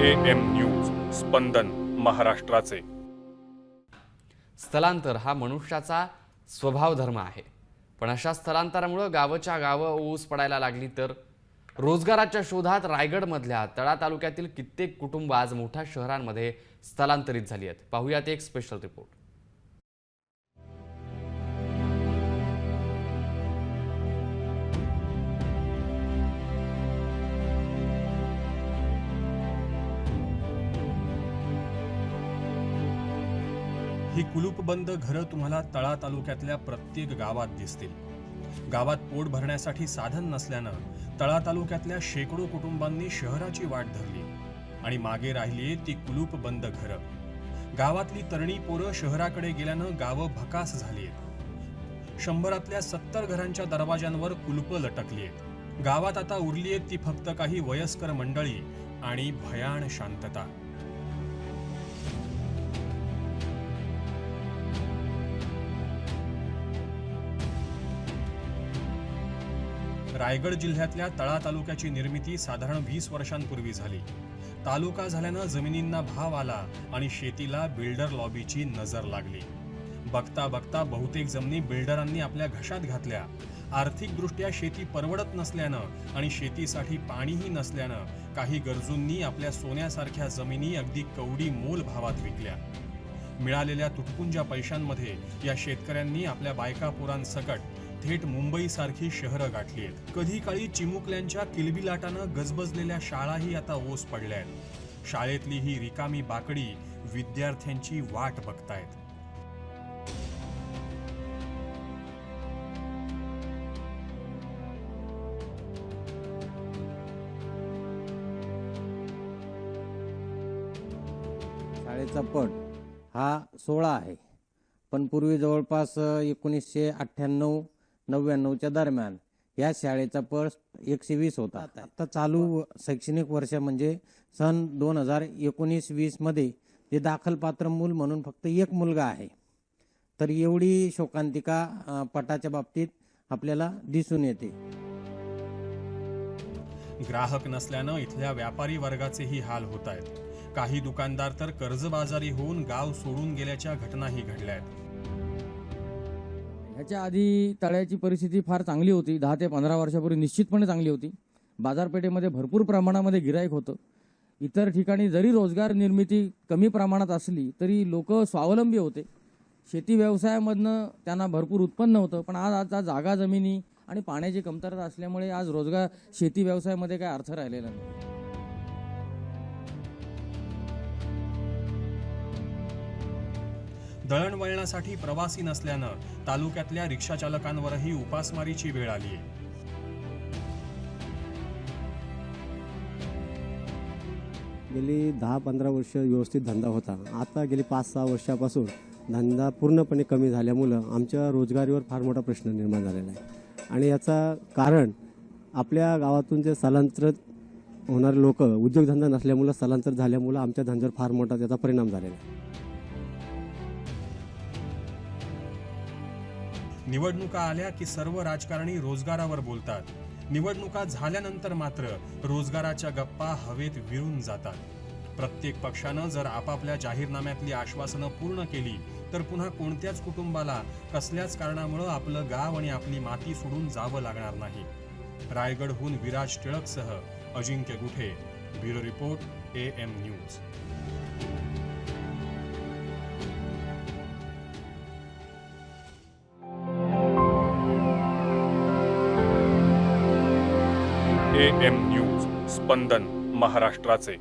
ए M news स्पंदन महाराष्ट्राचे. स्थलांतर हा मनुष्याचा स्वभाव धर्म आहे. पण अशा स्थलांतरामुळं गावच्या गावं ऊस पडायला लागली तर? रोजगाराच्या शोधात रायगडमधल्या तळा तालुक्यातील कित्येक कुटुंब आज मोठ्या शहरांमध्ये स्थलांतरित झाली आहेत. पाहूयात एक स्पेशल रिपोर्ट ही कुलूपबंद घरं तुम्हाला तळा तालुक्यातल्या प्रत्येक गावात दिसतील. गावात पोट भरण्यासाठी साधन नसल्यानं तळा तालुक्यातल्या शेकडो कुटुंबांनी शहराची वाट धरली आणि मागे राहिली ती कुलूपबंद घरं. गावातली तरणी पोरं शहराकडे गेल्यानं गावं भकास झाली आहेत शंभरातल्या सत्तर घरांच्या दरवाजांवर कुलूप लटकली आहेत गावात आता उरली आहेत ती फक्त काही वयस्कर मंडळी आणि भयाण शांतता. रायगड जिल्ह्यातल्या तळा तालुक्याची निर्मिती साधारण वीस वर्षांपूर्वी झाली. तालुका झाल्यानं जमिनींना भाव आला आणि शेतीला बिल्डर लॉबीची नजर लागली. बघता बघता बहुतेक जमिनी बिल्डरांनी आपल्या घशात घातल्या. आर्थिकदृष्ट्या शेती परवडत नसल्यानं आणि शेतीसाठी पाणीही नसल्यानं काही गरजूंनी आपल्या सोन्यासारख्या जमिनी अगदी कवडी मोल भावात विकल्या. मिळालेल्या तुटपुंज्या पैशांमध्ये या शेतकऱ्यांनी आपल्या बायका पोरांसकट थेट मुंबईसारखी शहरं गाठली आहेत. कधी काळी चिमुकल्यांच्या किलबिलाटानं गजबजलेल्या शाळाही आता ओस पडल्या आहेत शाळेतली ही रिकामी बाकडी विद्यार्थ्यांची वाट बघतायत. शाळेचा पट हा सोळा आहे. पण पूर्वी जवळपास एकोणीसशे अठ्ठ्याण्णव नव्याण्णवच्या दरम्यान. या शाळेचा पट एकशे वीस होता. आता चालू शैक्षणिक वर्ष म्हणजे सन दोन हजार एकोणीस वीसमध्ये जे दाखल पात्र मूल म्हणून फक्त एक मुलगा आहे. तर एवढी शोकांतिका पटाच्या बाबतीत आपल्याला दिसून येते. ग्राहक नसल्यानं इथल्या व्यापारी वर्गाचेही हाल होत आहेत. काही दुकानदार तर कर्जबाजारी होऊन गाव सोडून गेल्याच्या घटनाही घडल्या आहेत. ह्याच्या आधी तळ्याची परिस्थिती फार चांगली होती. दहा ते पंधरा वर्षापूर्वी निश्चितपणे चांगली होती. बाजारपेठेमध्ये भरपूर प्रमाणामध्ये गिरायक होतं. इतर ठिकाणी जरी रोजगार निर्मिती कमी प्रमाणात असली तरी लोक स्वावलंबी होते. शेती व्यवसायामधनं त्यांना भरपूर उत्पन्न होतं. पण आज आता जागा जमिनी आणि पाण्याची कमतरता असल्यामुळे आज रोजगार शेती व्यवसायामध्ये काय अर्थ राहिलेला नाही. दळणवळणासाठी प्रवासी नसल्यानं तालुक्यातल्या रिक्षाचालकांवरही उपासमारीची वेळ आली आहे गेली दहा पंधरा वर्ष व्यवस्थित धंदा होता. आता गेली पाच सहा वर्षापासून धंदा पूर्णपणे कमी झाल्यामुळं आमच्या रोजगारीवर फार मोठा प्रश्न निर्माण झालेला आहे. आणि याचा कारण आपल्या गावातून जे स्थलांतरित होणारे लोक उद्योगधंदा नसल्यामुळं स्थलांतर झाल्यामुळं आमच्या धंद्यावर फार मोठा त्याचा परिणाम झालेला आहे. निवडणुका आल्या की सर्व राजकारणी रोजगारावर बोलतात. निवडणुका झाल्यानंतर मात्र रोजगाराच्या गप्पा हवेत विरून जातात. प्रत्येक पक्षानं जर आपापल्या जाहीरनाम्यातली आश्वासनं पूर्ण केली तर पुन्हा कोणत्याच कुटुंबाला कसल्याच कारणामुळं आपलं गाव आणि आपली माती सोडून जावं लागणार नाही. रायगडहून Viraj टिळकसह Ajinkya Guthe bureau report A M news. A M news स्पंदन महाराष्ट्राचे.